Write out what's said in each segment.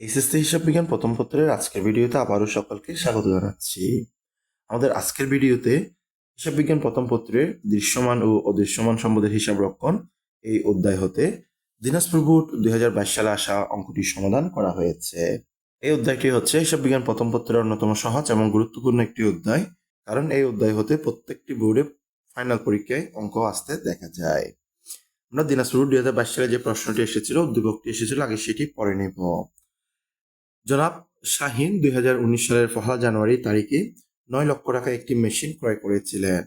SSC হিসাব বিজ্ঞান প্রথম পত্রের আজকের ভিডিওতে আবারও সকলকে স্বাগত জানাচ্ছি। আমাদের আজকের ভিডিওতে হিসাব বিজ্ঞান প্রথম পত্রের দৃশ্যমান ও অদৃশ্যমান সম্পদের হিসাব রক্ষণ এই অধ্যায় হতে দিনাজপুর বোর্ড দুই সালে আসা অঙ্কটির সমাধান করা হয়েছে। এই অধ্যায়টি হচ্ছে হিসাব বিজ্ঞান প্রথম পত্রের অন্যতম সহজ এবং গুরুত্বপূর্ণ একটি অধ্যায়, কারণ এই অধ্যায় হতে প্রত্যেকটি বোর্ডে ফাইনাল পরীক্ষায় অঙ্ক আসতে দেখা যায়। আমরা দিনাজপুর দুই হাজার বাইশ সালে যে প্রশ্নটি এসেছিল উদ্দীপকটি এসেছিল, আগে সেটি পড়ে নেব। জনাব শাহিন দুই হাজার উনিশ সালের পহেলা জানুয়ারি তারিখে নয় লক্ষ টাকা একটি মেশিন ক্রয় করেছিলেন।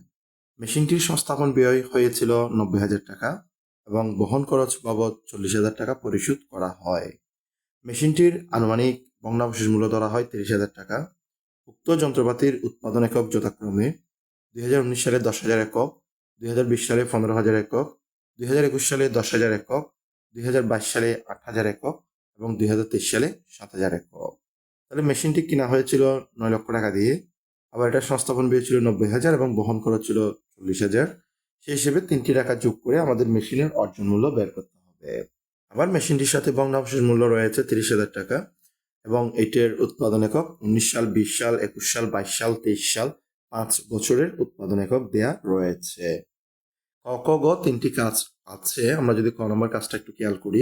মেশিনটির সংস্থাপন ব্যয় হয়েছিল নব্বই হাজার টাকা এবং বহন খরচ বাবদ চল্লিশ হাজার টাকা পরিশোধ করা হয়। মেশিনটির আনুমানিক ভগ্নাবশেষ মূল্য ধরা হয় তিরিশ হাজার টাকা। উক্ত যন্ত্রপাতির উৎপাদন একক যথাক্রমে দুই হাজার উনিশ সালে দশ হাজার একক, দুই হাজার বিশ সালে পনেরো হাজার একক, দুই হাজার একুশ সালে দশ হাজার একক, দুই হাজার বাইশ সালে আট হাজার একক এবং দুই হাজার তেইশ সালে সাত হাজার একক তাহলে মেশিনটি কেনা হয়েছিল নয় লক্ষ টাকা দিয়ে, আবার এটা সংস্থাপন ব্যয় ছিল নব্বই হাজার এবং বহন খরচ ছিল চল্লিশ হাজার। সেই হিসেবে তিনটি টাকা যোগ করে আমাদের মেশিনের অর্জন মূল্য বের করতে হবে। আবার মেশিনটির সাথে ভগ্নাবশেষ মূল্য রয়েছে তিরিশ হাজার টাকা এবং এটির উৎপাদন একক উনিশ সাল, বিশ সাল, একুশ সাল, বাইশ সাল, তেইশ সাল, পাঁচ বছরের উৎপাদন একক দেয়া রয়েছে। ক ক, গ তিনটি কাজ আছে। আমরা যদি ক নম্বর কাজটা একটু খেয়াল করি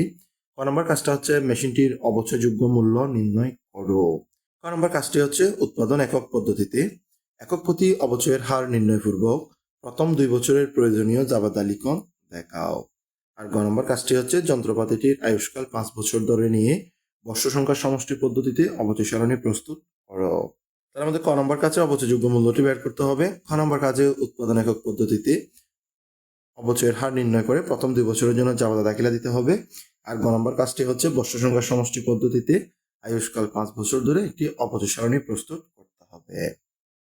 ক নম্বর কাজটা হচ্ছে মেশিনটির অবচয়যোগ্য মূল্য নির্ণয় করো। ক নম্বর কাজটি হচ্ছে উৎপাদন একক পদ্ধতিতে। একক প্রতি অবচয়ের হার নির্ণয়পূর্বক প্রথম দুই বছরের প্রয়োজনীয় জাবাদালিকন দেখাও। আর গ নম্বর কাজটি হচ্ছে যন্ত্রপাতিটির আয়ুষ্কাল পাঁচ বছর ধরে নিয়ে বর্ষ সংখ্যার সমষ্টি পদ্ধতিতে অবচয় সারণী প্রস্তুত করো। তার আমাদের ক নম্বর কাজে অবচয়যোগ্য মূল্যটি বের করতে হবে। খ নম্বর কাজে উৎপাদন একক পদ্ধতিতে অবচয়ের হার নির্ণয় করে প্রথম দুই বছরের জন্য জাবাদা দাখিলা দিতে হবে। আর গ নম্বর কাজটি হচ্ছে বর্ষ সংখ্যার সমষ্টি পদ্ধতিতে আয়ুষ্কাল পাঁচ বছর ধরে একটি অপচয় সারণী প্রস্তুত করতে হবে।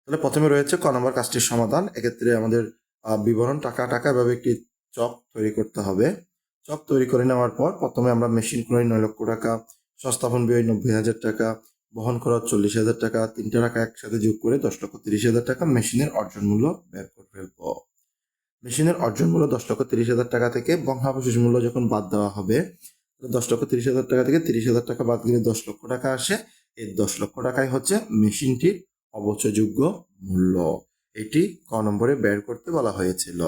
তাহলে প্রথমে রয়েছে ক নম্বর কাজটির সমাধান। এক্ষেত্রে আমাদের বিবরণ টাকা টাকা এভাবে একটি চক তৈরি করতে হবে। চক তৈরি করে নেওয়ার পর প্রথমে আমরা মেশিন ক্রয় নয় লক্ষ টাকা, সংস্থাপন ব্যয় নব্বই হাজার টাকা, বহন খরচ চল্লিশ হাজার টাকা, তিনটা টাকা একসাথে যোগ করে দশ লক্ষ তিরিশ হাজার টাকা মেশিনের অর্জন মূল্য বের করে ফেলব। মেশিনের অর্জন মূল্য দশ লক্ষ তিরিশ হাজার টাকা থেকে বঙ্গাবশেষ মূল্য যখন বাদ দেওয়া হবে দশ লক্ষ তিরিশ হাজার টাকা থেকে তিরিশ হাজার টাকা বাদ দিলে দশ লক্ষ টাকা আসে। এই দশ লক্ষ টাকাই হচ্ছে মেশিনটির অবচয়যোগ্য মূল্য। এটি ক নম্বরে বের করতে বলা হয়েছিল।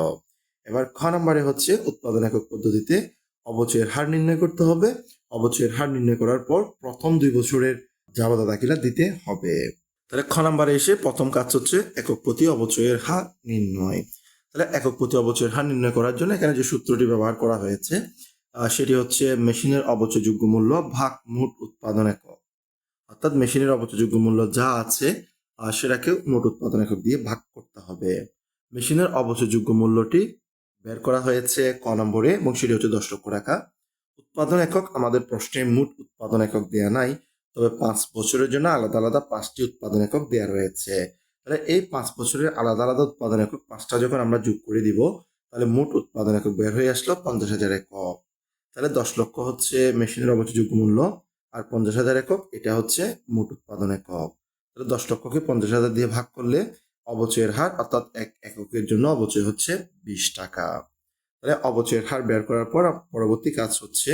এবার খ নম্বরে হচ্ছে উৎপাদন একক পদ্ধতিতে অবচয়ের হার নির্ণয় করতে হবে। অবচয়ের হার নির্ণয় করার পর প্রথম দুই বছরের জাবাদা দাখিলা দিতে হবে। তাহলে খ নম্বরে এসে প্রথম কাজ হচ্ছে একক প্রতি অবচয়ের হার নির্ণয়। একক প্রতি অবচয়ের হার নির্ণয় করার জন্য এখানে যে সূত্রটি ব্যবহার করা হয়েছে সেটি হচ্ছে মেশিনের অবচয়যোগ্য মূল্য ভাগ মোট উৎপাদন একক। অর্থাৎ মেশিনের অবচয়যোগ্য মূল্য যা আছে সেটাকে মোট উৎপাদন একক দিয়ে ভাগ করতে হবে। মেশিনের অবচয়যোগ্য মূল্যটি বের করা হয়েছে ক নম্বরে এবং সেটি হচ্ছে দশ লক্ষ টাকা। উৎপাদন একক আমাদের প্রশ্নে মোট উৎপাদন একক দেয়া নাই, তবে পাঁচ বছরের জন্য আলাদা আলাদা পাঁচটি উৎপাদন একক দেয়া রয়েছে। তাহলে এই পাঁচ বছরের আলাদা আলাদা উৎপাদন একক পাঁচটা যখন আমরা যোগ করে দিব, তাহলে মোট উৎপাদন একক বের হয়ে আসলো পঞ্চাশ হাজার একক। তাহলে দশ লক্ষ হচ্ছে মেশিনের অবচয়যোগ্য মূল্য আর পঞ্চাশ হাজার একক, এটা হচ্ছে মোট উৎপাদন একক। তাহলে দশ লক্ষকে পঞ্চাশ হাজার দিয়ে ভাগ করলে অবচয়ের হার, অর্থাৎ এক এককের জন্য অবচয় হচ্ছে বিশ টাকা। তাহলে অবচয়ের হার বের করার পর পরবর্তী কাজ হচ্ছে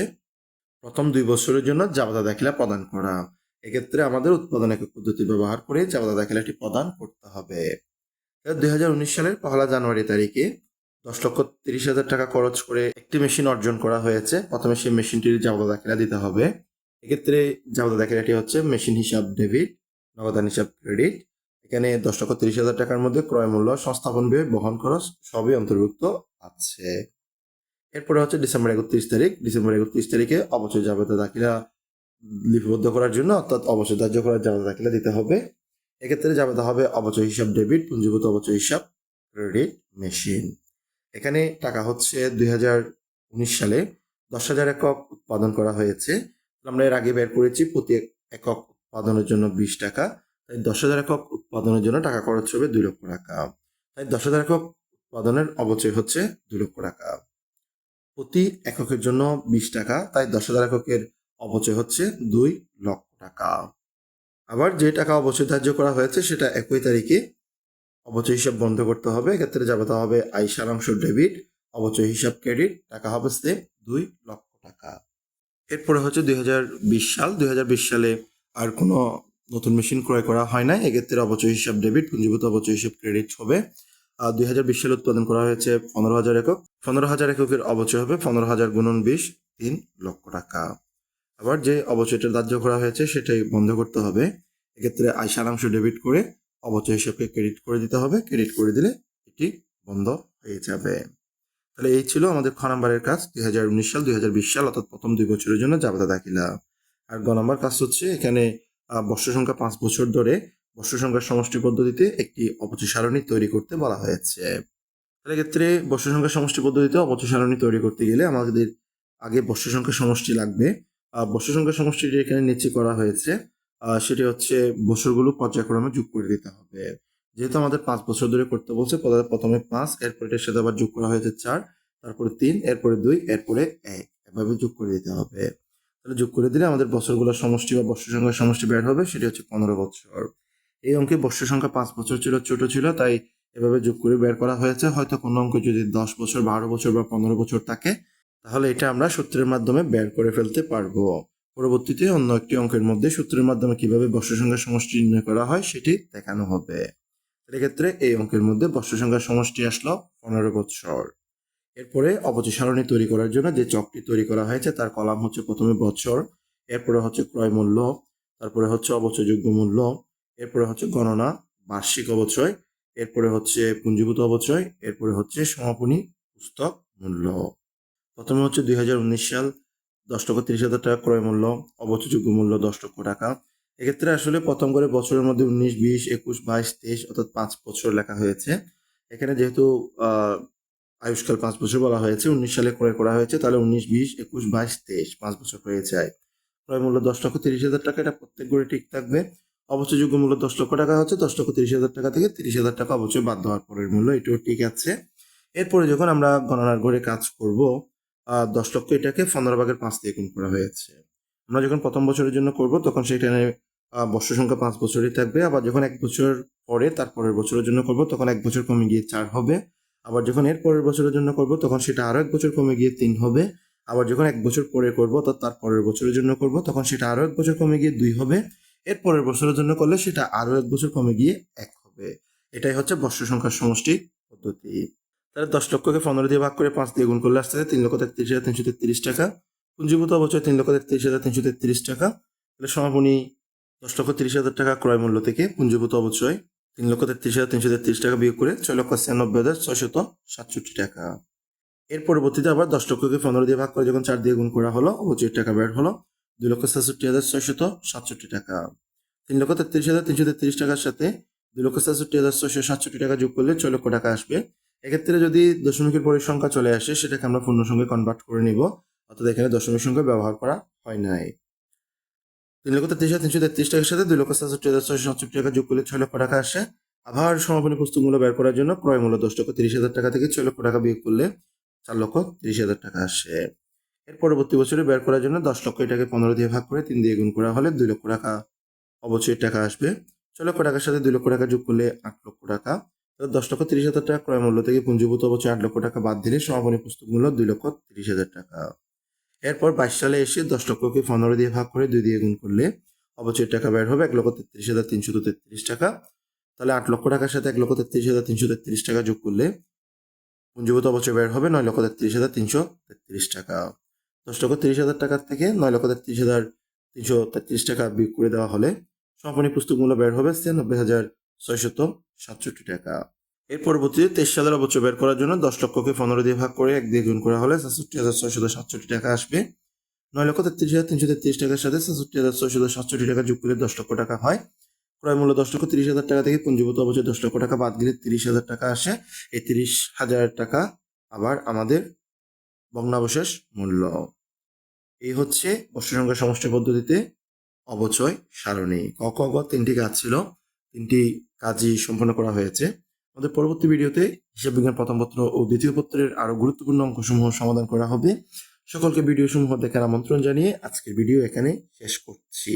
প্রথম দুই বছরের জন্য জাবাদা দাখিলা প্রদান করা। এক্ষেত্রে আমাদের উৎপাদন একক পদ্ধতি ব্যবহার করে জাবাদা দাখিলাটি প্রদান করতে হবে। দুই হাজার উনিশ সালের পহেলা জানুয়ারি তারিখে দশ লক্ষ তিরিশ হাজার টাকা খরচ করে একটি মেশিন অর্জন করা হয়েছে। প্রথমে সেই মেশিনটির জাবাদা দাখিলা দিতে হবে। এক্ষেত্রে জাবদা দাখিলাটি হচ্ছে মেশিন হিসাব ডেবিট, নগদান হিসাব ক্রেডিট। এখানে দশ লক্ষ তিরিশ হাজার টাকার মধ্যে ক্রয় মূল্য, সংস্থাপন ব্যয়, বহন খরচ সবই অন্তর্ভুক্ত আছে। এরপরে হচ্ছে ডিসেম্বর একত্রিশ তারিখ। ডিসেম্বর একত্রিশ তারিখে অবচয় জাবেদা দাখিলা লিপিবদ্ধ করার জন্য, অর্থাৎ অবচয় ধার্য করার জাবেদা দাখিলা দিতে হবে। এক্ষেত্রে জাবেদা হবে অবচয় হিসাব ডেবিট, পুঞ্জীভূত অবচয় হিসাব, ক্রেডিট মেশিন। এখানে টাকা হচ্ছে দুই হাজার উনিশ সালে দশ হাজার একক উৎপাদন করা হয়েছে। আমরা এর আগে বের করেছি, প্রতি একক উৎপাদনের জন্য বিশ টাকা। তাই দশ হাজার একক উৎপাদনের জন্য টাকা খরচ হবে দুই লক্ষ টাকা। তাই দশ হাজার একক উৎপাদনের অবচয় হচ্ছে দুই লক্ষ টাকা। প্রতি এককের জন্য বিশ টাকা, তাই দশ হাজার এককের অবচয় হচ্ছে দুই লক্ষ টাকা। আবার যে টাকা অবচয় ধার্য করা হয়েছে, সেটা একই তারিখে অবচয় হিসাব বন্ধ করতে হবে। এক্ষেত্রে যাবে তা হবে আই সারাংশ, ডেবিট। অবচয় হিসাব, ক্রেডিট। টাকা হবে সেম দুই লক্ষ টাকা। এরপরে হচ্ছে দুই হাজার বিশ সাল। দুই হাজার বিশ সালে আর কোনো নতুন মেশিন ক্রয় করা হয় না এক্ষেত্রে অবচয় হিসাব ডেবিট, পুঞ্জীভূত অবচয় হিসাব, ক্রেডিট হবে। আর দুই হাজার বিশ সালে উৎপাদন করা হয়েছে পনেরো হাজার একক। পনেরো হাজার এককের অবচয় হবে, পনেরো হাজার গুণন বিশ, তিন লক্ষ টাকা। আবার যে অবচয়টা ধার্য করা হয়েছে, সেটাই বন্ধ করতে হবে। এক্ষেত্রে আয় সারাংশ ডেবিট করে অবচয় হিসাবকে ক্রেডিট করে দিতে হবে। ক্রেডিট করে দিলে এটি বন্ধ হয়ে যাবে। তাহলে এই ছিল আমাদের খ নাম্বারের কাজ, দুই হাজার উনিশ সাল, দুই হাজার বিশ সাল, অর্থাৎ প্রথম দুই বছরের জন্য জাবেদা দাখিলা। আর গ নাম্বার কাজ হচ্ছে, এখানে বর্ষ সংখ্যা পাঁচ বছর ধরে বর্ষ সংখ্যার সমষ্টি পদ্ধতিতে একটি অপচয় সারণী তৈরি করতে বলা হয়েছে। তাহলে ক্ষেত্রে বর্ষ সংখ্যা সমষ্টি পদ্ধতিতে অপচয় সারণী তৈরি করতে গেলে আমাদের আগে বর্ষ সংখ্যা সমষ্টি লাগবে। বর্ষ সংখ্যা সমষ্টিটি এখানে নিচে করা হয়েছে সেটি হচ্ছে বছরগুলো পর্যায়ক্রমে যোগ করে দিতে হবে। যেহেতু আমাদের পাঁচ বছর ধরে করতে বলছে প্রথমে পাঁচ, এরপরে এটার সাথে আবার যোগ করা হয়েছে চার, তারপরে তিন, এরপরে দুই, এরপরে এক। এভাবে যোগ করে দিতে হবে। তাহলে যোগ করে দিলে আমাদের বছরগুলোর সমষ্টি বা বর্ষ সংখ্যার সমষ্টি বের হবে, সেটি হচ্ছে পনেরো বছর। এই অঙ্কে বর্ষ সংখ্যা পাঁচ বছর ছিল, ছোট ছিল, তাই এভাবে যোগ করে বের করা হয়েছে। হয়তো কোনো অঙ্ক যদি দশ বছর, বারো বছর বা পনেরো বছর থাকে তাহলে এটা আমরা সূত্রের মাধ্যমে বের করে ফেলতে পারব। পরবর্তীতে অন্য একটি অঙ্কের মধ্যে সূত্রের মাধ্যমে কীভাবে সংখ্যার সমষ্টি নির্ণয় করা হয় সেটি দেখানো হবে। এক্ষেত্রে এই অঙ্কের মধ্যে সংখ্যার সমষ্টি আসলো পনেরো বৎসর। এরপরে সারণী তৈরি করার জন্য যে চকটি তৈরি করা হয়েছে তার কলাম হচ্ছে প্রথমে বছর এরপরে হচ্ছে ক্রয় মূল্য, তারপরে হচ্ছে অবচয়যোগ্য মূল্য, এরপরে হচ্ছে গণনা, বার্ষিক অবচয়, এরপরে হচ্ছে পুঞ্জীভূত অবচয়, এরপরে হচ্ছে সমাপনী পুস্তক মূল্য। প্রথমে হচ্ছে দুই হাজার উনিশ সাল দশ লক্ষ তিরিশ হাজার টাকা ক্রয় মূল্য, অবচয়যোগ্য মূল্য দশ লক্ষ টাকা। এক্ষেত্রে আসলে প্রথম করে বছরের মধ্যে উনিশ, বিশ, একুশ, বাইশ, তেইশ অর্থাৎ পাঁচ বছর লেখা হয়েছে। এখানে যেহেতু আয়ুষ্কাল পাঁচ বছর বলা হয়েছে, উনিশ সালে ক্রয় করা হয়েছে, তাহলে উনিশ, বিশ, একুশ, বাইশ, তেইশ পাঁচ বছর হয়ে যায়। ক্রয় মূল্য দশ লক্ষ তিরিশ হাজার টাকা, এটা প্রত্যেক করে ঠিক থাকবে। অবচয়যোগ্য মূল্য দশ লক্ষ টাকা হচ্ছে, দশ লক্ষ তিরিশ হাজার টাকা থেকে তিরিশ হাজার টাকা অবচয় বাদ দেওয়ার পরের মূল্য, এটাও ঠিক আছে। এরপরে যখন আমরা গণনার ঘরে কাজ করব দশ লক্ষ এটাকে পনেরো ভাগের পাঁচ দিয়ে গুণ করা হয়েছে। আমরা যখন প্রথম বছরের জন্য করব, তখন সেখানে বর্ষ সংখ্যা পাঁচ বছরই থাকবে। আবার যখন এক বছর পরে, তার পরের বছরের জন্য করব, তখন এক বছর কমে গিয়ে চার হবে। আবার যখন এর পরের বছরের জন্য করব, তখন সেটা আরও এক বছর কমে গিয়ে তিন হবে। আবার যখন এক বছর পরে করব অর্থাৎ তার পরের বছরের জন্য করব, তখন সেটা আরও এক বছর কমে গিয়ে দুই হবে। এর পরের বছরের জন্য করলে সেটা আরও এক বছর কমে গিয়ে এক হবে। এটাই হচ্ছে বর্ষ সংখ্যার সমষ্টি পদ্ধতি। তাহলে দশ লক্ষকে পনেরো দিয়ে ভাগ করে পাঁচ দিয়ে গুণ করলে আসতে তিন লক্ষ তেত্রিশ হাজার তিনশো তেত্রিশ টাকা। পুঞ্জীভূত অবচয় তিন লক্ষ তেত্রিশ হাজার তিনশো তেত্রিশ টাকা। তাহলে সমাপনী দশ লক্ষ তিরিশ হাজার টাকা ক্রয় মূল্য থেকে পুঞ্জীভূত অবচয় তিন লক্ষ তেত্রিশ হাজার তিনশো তেত্রিশ টাকা বিয়োগ করে ছয় লক্ষ ছিয়ানব্বই হাজার ছয়শত সাতষট্টি টাকা। এর পরবর্তীতে আবার দশ লক্ষকে পনেরো দিয়ে ভাগ করে যখন চার দিয়ে গুণ করা হলো, অবচয়ের টাকা বের হলো, দুই লক্ষ সাতষট্টি হাজার ছয়শত সাতষট্টি টাকা। তিন লক্ষ তেত্রিশ হাজার তিনশো তেত্রিশ টাকার সাথে দুই লক্ষ সাতষট্টি হাজার ছয়শো সাতষট্টি টাকা যোগ করলে ছয় লক্ষ টাকা আসবে। এক্ষেত্রে যদি দশমিকের পরিসংখ্যা চলে আসে, সেটাকে আমরা পূর্ণ সংখ্যায় কনভার্ট করে নিব। অর্থাৎ এখানে দশমিক সংখ্যা ব্যবহার করা হয় নাই। তিন লক্ষ তেত্রিশ হাজার তিনশো তেত্রিশ টাকার সাথে দুই লক্ষ সাতষট্টি হাজার ছয়শো সাতষট্টি টাকা যোগ করলে ছয় লক্ষ টাকা আসে। আবার সমাপনী পুস্তক মূল্য বের করার জন্য ক্রয় মূল্য দশ লক্ষ তিরিশ হাজার টাকা থেকে ছয় লক্ষ টাকা বিয়োগ করলে চার লক্ষ তিরিশ হাজার টাকা আসে। এর পরবর্তী বছরে বের করার জন্য দশ লক্ষ এটাকে পনেরো দিয়ে ভাগ করে তিন দিয়ে গুণ করা হলে দুই লক্ষ টাকা অবচয়ের টাকা আসবে। ছয় লক্ষ টাকার সাথে দুই লক্ষ টাকা যোগ করলে আট লক্ষ টাকা। দশ লক্ষ তিরিশ হাজার টাকা ক্রয় মূল্য থেকে পুঞ্জীভূত অবচয় আট লক্ষ টাকা বাদ দিলে সমাপনী পুস্তক মূল্য দুই লক্ষ তিরিশ হাজার টাকা। এরপর বাইশ সালে এসে দশ লক্ষকে পনেরো দিয়ে ভাগ করে দুই দিয়ে গুণ করলে অবচয়ের টাকা বের হবে এক লক্ষ তেত্রিশ হাজার তিনশো তেত্রিশ টাকা। তাহলে আট লক্ষ টাকার সাথে এক লক্ষ তেত্রিশ হাজার তিনশো তেত্রিশ টাকা যোগ করলে পুঞ্জীভূত অবচয় বের হবে নয় লক্ষ তেত্রিশ হাজার তিনশো তেত্রিশ টাকা। দশ লক্ষ তিরিশ হাজার টাকার থেকে নয় লক্ষ তেত্রিশ হাজার তিনশো তেত্রিশ টাকা বিয়োগ করে দেওয়া হলে সমাপনী পুস্তক মূল্য বের হবে ছিয়ানব্বই হাজার ছয়শত সাতষট্টি টাকা। এর পরবর্তীতে তেইশ সালের অবচয় বের করার জন্য দশ লক্ষকে পনেরো দিয়ে ভাগ করে এক দিয়ে গুণ করা হলে সাতষট্টি হাজার ছয়শত সাতষট্টি টাকা আসবে। নয় লক্ষ তেত্রিশ হাজার তিনশো তেত্রিশ টাকার সাথে সাতষট্টি হাজার ছয়শত সাতষট্টি টাকা যোগ করে দশ লক্ষ টাকা হয়। ক্রয় মূল্য দশ লক্ষ তিরিশ হাজার টাকা থেকে পুঞ্জীভূত অবচয় দশ লক্ষ টাকা বাদ দিলে তিরিশ হাজার টাকা আসে। এই তিরিশ হাজার টাকা আবার আমাদের ভগ্নাবশেষ মূল্য। এই হচ্ছে বর্ষসংখ্যা সমষ্টি পদ্ধতিতে অবচয় সারণী। ক ক তিনটি কাজ ছিল। তিনটি কাজই সম্পন্ন করা হয়েছে। আমাদের পরবর্তী ভিডিওতে হিসাব বিজ্ঞান প্রথম পত্র ও দ্বিতীয় পত্রের আরও গুরুত্বপূর্ণ অঙ্কসমূহ সমাধান করা হবে। সকলকে ভিডিও সমূহ দেখার আমন্ত্রণ জানিয়ে আজকের ভিডিও এখানে শেষ করছি।